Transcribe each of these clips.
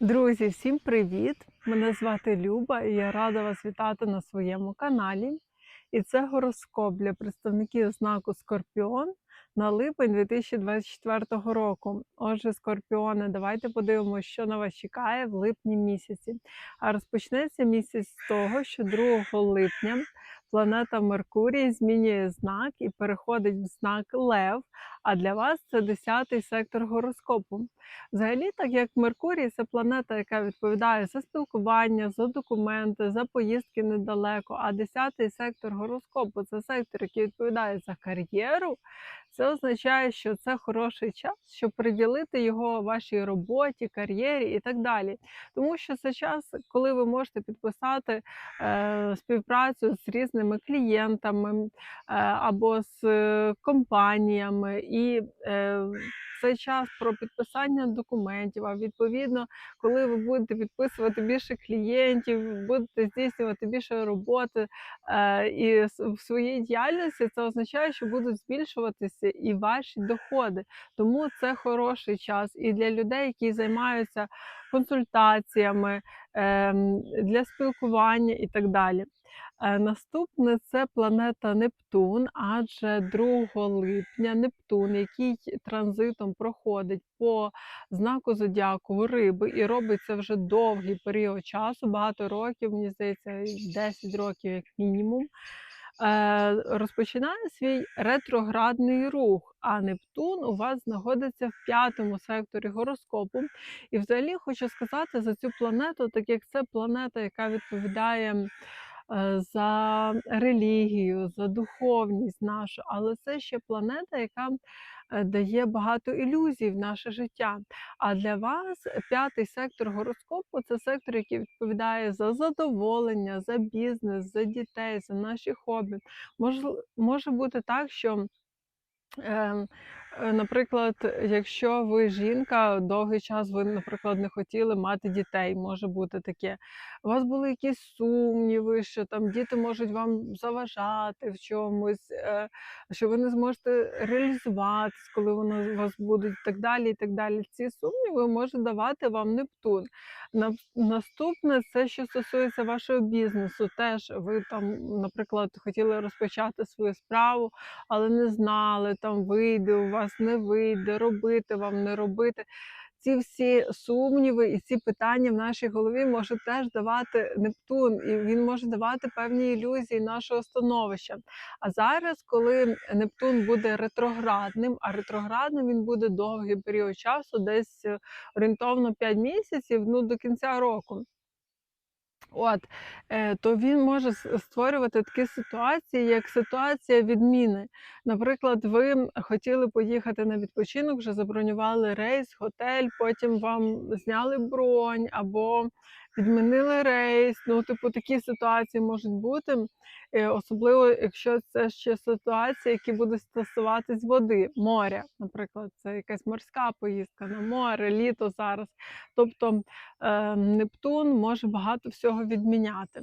Друзі, всім привіт! Мене звати Люба і я рада вас вітати на своєму каналі. І це гороскоп для представників знаку Скорпіон на липень 2024 року. Отже, скорпіони, давайте подивимося, що на вас чекає в липні місяці. А розпочнеться місяць з того, що 2 липня планета Меркурій змінює знак і переходить в знак Лев. А для вас це 10-й сектор гороскопу. Взагалі, так як Меркурій це планета, яка відповідає за спілкування, за документи, за поїздки недалеко. А 10-й сектор гороскопу це сектор, який відповідає за кар'єру. Це означає, що це хороший час, щоб приділити його вашій роботі, кар'єрі і так далі. Тому що це час, коли ви можете підписати е, співпрацю з різними клієнтами е, або з е, компаніями, і е, це час про підписання документів. А відповідно, коли ви будете підписувати більше клієнтів, будете здійснювати більше роботи і в своїй діяльності, це означає, що будуть збільшуватися і ваші доходи. Тому це хороший час і для людей, які займаються консультаціями, ем, для спілкування і так далі. Е, Наступне це планета Нептун, адже 2 липня Нептун, який транзитом проходить по знаку зодіаку риби і робить це вже довгий період часу, багато років, мені здається, 10 років як мінімум. е, Розпочинає свій ретроградний рух, а Нептун у вас знаходиться в п'ятому секторі гороскопу. І взагалі хочу сказати за цю планету, так як це планета, яка відповідає за релігію, за духовність нашу, але це ще планета, яка е, дає багато ілюзій в наше життя. А для вас п'ятий сектор гороскопу це сектор, який відповідає за задоволення, за бізнес, за дітей, за наші хобі. Може, може бути так, що. Е, Наприклад, якщо ви жінка, довгий час ви, наприклад, не хотіли мати дітей, може бути таке. У вас були якісь сумніви, що там діти можуть вам заважати в чомусь, е, що ви не зможете реалізуватись, коли вони у вас будуть, і так далі. і так далі. Ці сумніви може давати вам Нептун. Наступне це що стосується вашого бізнесу. Теж ви там, наприклад, хотіли розпочати свою справу, але не знали, там вийде у вас, не вийде, робити вам, не робити. Ці всі сумніви і ці питання в нашій голові може теж давати Нептун, і він може давати певні ілюзії нашого становища. А зараз, коли Нептун буде ретроградним, а ретроградним він буде довгий період часу, десь е, орієнтовно 5 місяців, ну до кінця року. От, е, то він може створювати такі ситуації, як ситуація відміни. Наприклад, ви хотіли поїхати на відпочинок, вже забронювали рейс, готель, потім вам зняли бронь або відмінили рейс. Ну, типу, такі ситуації можуть бути, е, особливо якщо це ще ситуації, які будуть стосуватись води, моря. Наприклад, це якась морська поїздка на море, літо зараз. Тобто е, Нептун може багато всього відміняти.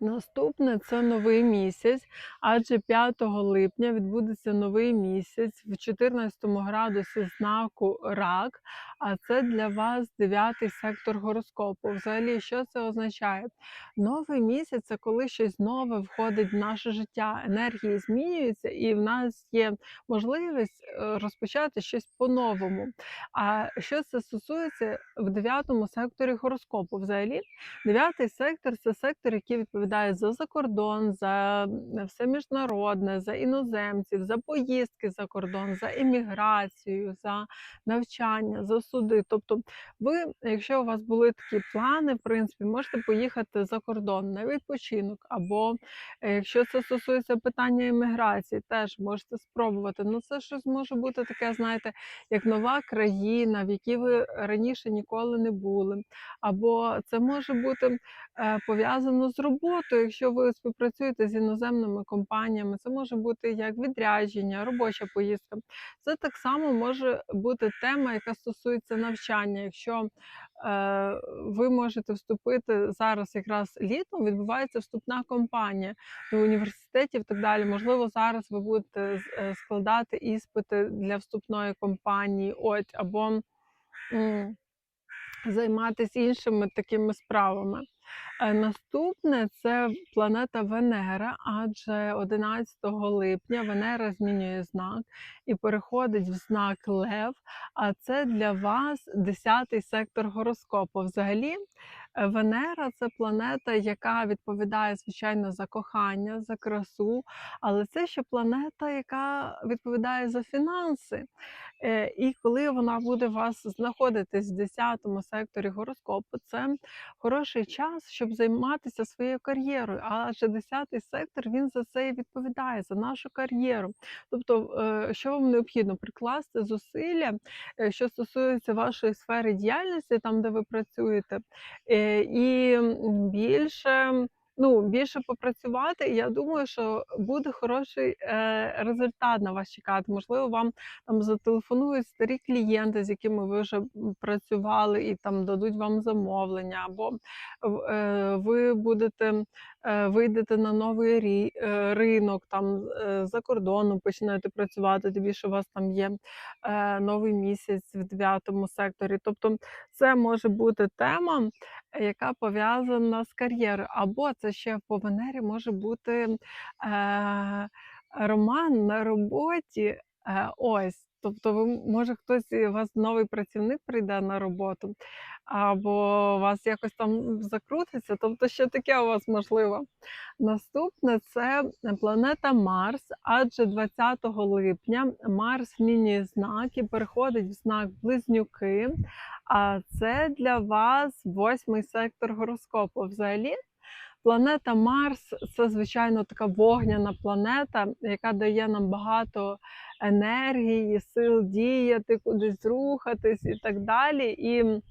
Наступне це новий місяць, адже 5 липня відбудеться новий місяць в 14 градусі знаку рак, а це для вас дев'ятий сектор гороскопу. Взагалі, що це означає? Новий місяць це коли щось нове входить в наше життя, енергії змінюються, і в нас є можливість е, розпочати щось по-новому. А що це стосується в дев'ятому секторі гороскопу? Взагалі, Дев'ятий сектор це сектор, який відповідає за закордон, за все міжнародне, за іноземців, за поїздки за кордон, за імміграцію, за навчання, за суди. Тобто, ви, якщо у вас були такі плани, в принципі, можете поїхати за кордон на відпочинок, або е, якщо це стосується питання імміграції, теж можете спробувати. Ну, це щось може бути таке, знаєте, як нова країна, в якій ви раніше ніколи не були або це може бути е, пов'язано з роботою, якщо ви співпрацюєте з іноземними компаніями, це може бути як відрядження, робоча поїздка. Це так само може бути тема, яка стосується навчання. Якщо е, ви можете вступити зараз, якраз літом відбувається вступна кампанія до університетів так далі. Можливо, зараз ви будете е, складати іспити для вступної кампанії, от або. м, займатися іншими такими справами. Е, Наступне це планета Венера, адже 11 липня Венера змінює знак і переходить в знак Лев. А це для вас 10-й сектор гороскопу. Взагалі, е, Венера це планета, яка відповідає, звичайно, за кохання, за красу, але це ще планета, яка відповідає за фінанси. Е, І коли вона буде вас знаходитись в 10 секторі гороскопу, це хороший час, щоб займатися своєю кар'єрою. Адже 10 сектор він за це і відповідає, за нашу кар'єру. Тобто, е, що вам необхідно прикласти зусилля, е, що стосується вашої сфери діяльності, там де ви працюєте, е, і більше. Ну, більше попрацювати, і я думаю, що буде хороший е, результат на вас чекати. Можливо, вам там зателефонують старі клієнти, з якими ви вже працювали, і там дадуть вам замовлення, або е, ви будете вийдете на новий е, ринок, там е, за кордоном почнете працювати. Тобі що у вас там є е, новий місяць в 9 секторі. Тобто, це може бути тема, е, яка пов'язана з кар'єрою, або це ще по Венері може бути е, роман на роботі. Е, ось. Тобто, ви може хтось у вас новий працівник прийде на роботу, або у вас якось там закрутиться. Тобто, що таке у вас можливо. Наступне це планета Марс, адже 20 липня Марс змінює знак і переходить в знак Близнюки. А це для вас восьмий сектор гороскопу. Взагалі, планета Марс це звичайно така вогняна планета, яка дає нам багато енергії, сил діяти, кудись рухатись і так далі. І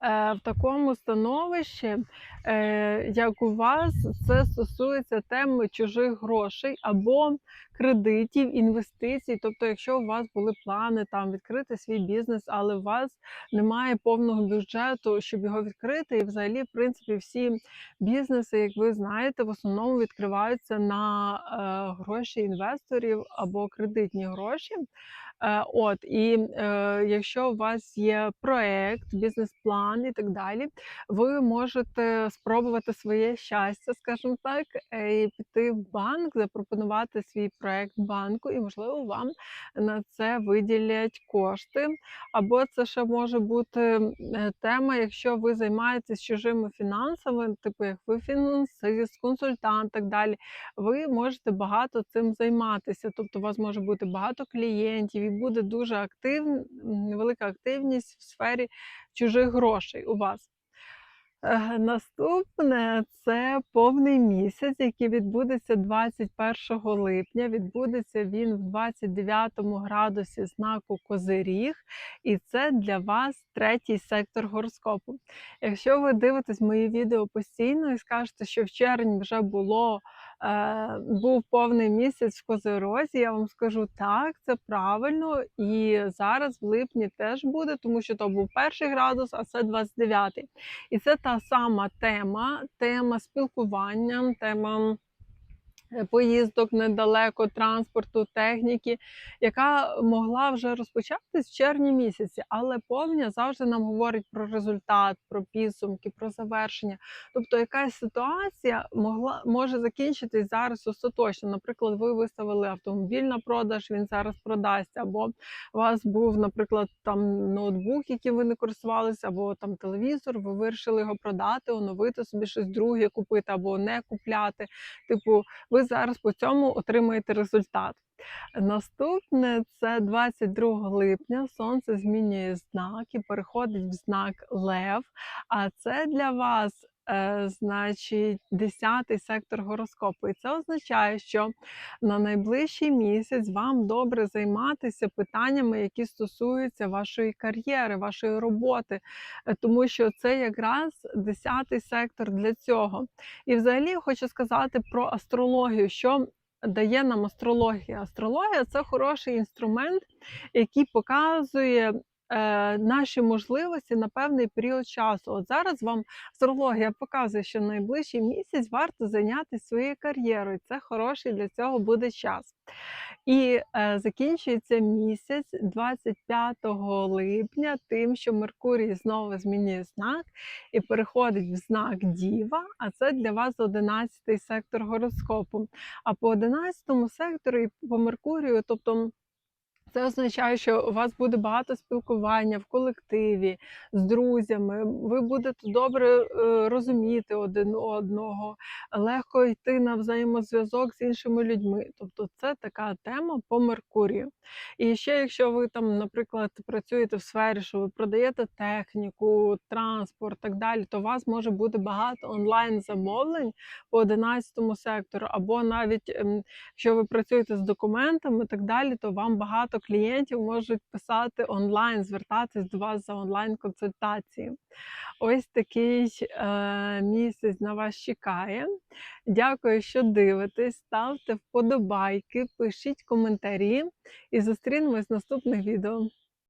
в такому становищі, е, як у вас, це стосується теми чужих грошей або кредитів, інвестицій. Тобто, якщо у вас були плани там відкрити свій бізнес, але у вас немає повного бюджету, щоб його відкрити, і взагалі, в принципі, всі бізнеси, як ви знаєте, в основному відкриваються на е, гроші інвесторів або кредитні гроші. Е, От і е, якщо у вас є проект, бізнес-план і так далі, ви можете спробувати своє щастя, скажімо так, е, і піти в банк, запропонувати свій проект банку, і можливо вам на це виділять кошти. Або це ще може бути тема, якщо ви займаєтесь чужими фінансами, типу як ви фінансист, консультант, так далі ви можете багато цим займатися. Тобто, у вас може бути багато клієнтів, і буде дуже активна, велика активність в сфері чужих грошей у вас. Е, Наступне це повний місяць, який відбудеться 21 липня. Відбудеться він в 29 градусі знаку Козиріг, і це для вас третій сектор гороскопу. Якщо ви дивитесь мої відео постійно і скажете, що в червні вже було був повний місяць в Козирозі, я вам скажу так, це правильно. І зараз в липні теж буде, тому що то був перший градус, а це 29. І це та сама тема, тема спілкування, тема. Поїздок недалеко, транспорту, техніки, яка могла вже розпочатись в червні місяці, але повня завжди нам говорить про результат, про підсумки, про завершення. Тобто, якась ситуація могла може закінчитись зараз остаточно. Наприклад, ви виставили автомобіль на продаж, він зараз продасться, або у вас був, наприклад, там ноутбук, яким ви не користувалися, або там телевізор, ви вирішили його продати, оновити собі щось друге купити або не купляти. Типу, ви зараз по цьому отримаєте результат. Наступне це 22 липня. Сонце змінює знак і переходить в знак Лев. А це для вас. Е, Значить, 10 сектор гороскопу. І це означає, що на найближчий місяць вам добре займатися питаннями, які стосуються вашої кар'єри, вашої роботи, Е, тому що це якраз 10 сектор для цього. І взагалі хочу сказати про астрологію, що дає нам астрологія. Астрологія це хороший інструмент, який показує. Е, Наші можливості на певний період часу. От зараз вам астрологія показує, що найближчий місяць варто зайнятися своєю кар'єрою. Це хороший для цього буде час. І е, закінчується місяць 25 липня, тим, що Меркурій знову змінює знак і переходить в знак Діва, а це для вас 11 сектор гороскопу. А по 11 сектору і по Меркурію, тобто це означає, що у вас буде багато спілкування в колективі з друзями. Ви будете добре е, розуміти один одного, легко йти на взаємозв'язок з іншими людьми. Тобто, це така тема по Меркурію. І ще, якщо ви там, наприклад, працюєте в сфері, що ви продаєте техніку, транспорт, так далі, то у вас може бути багато онлайн замовлень по 11 сектору, або навіть ем, якщо ви працюєте з документами, так далі, то вам багато клієнтів можуть писати онлайн, звертатись до вас за онлайн-консультації. Ось такий е, місяць на вас чекає. Дякую, що дивитесь. Ставте вподобайки, пишіть коментарі і зустрінемось в наступних відео.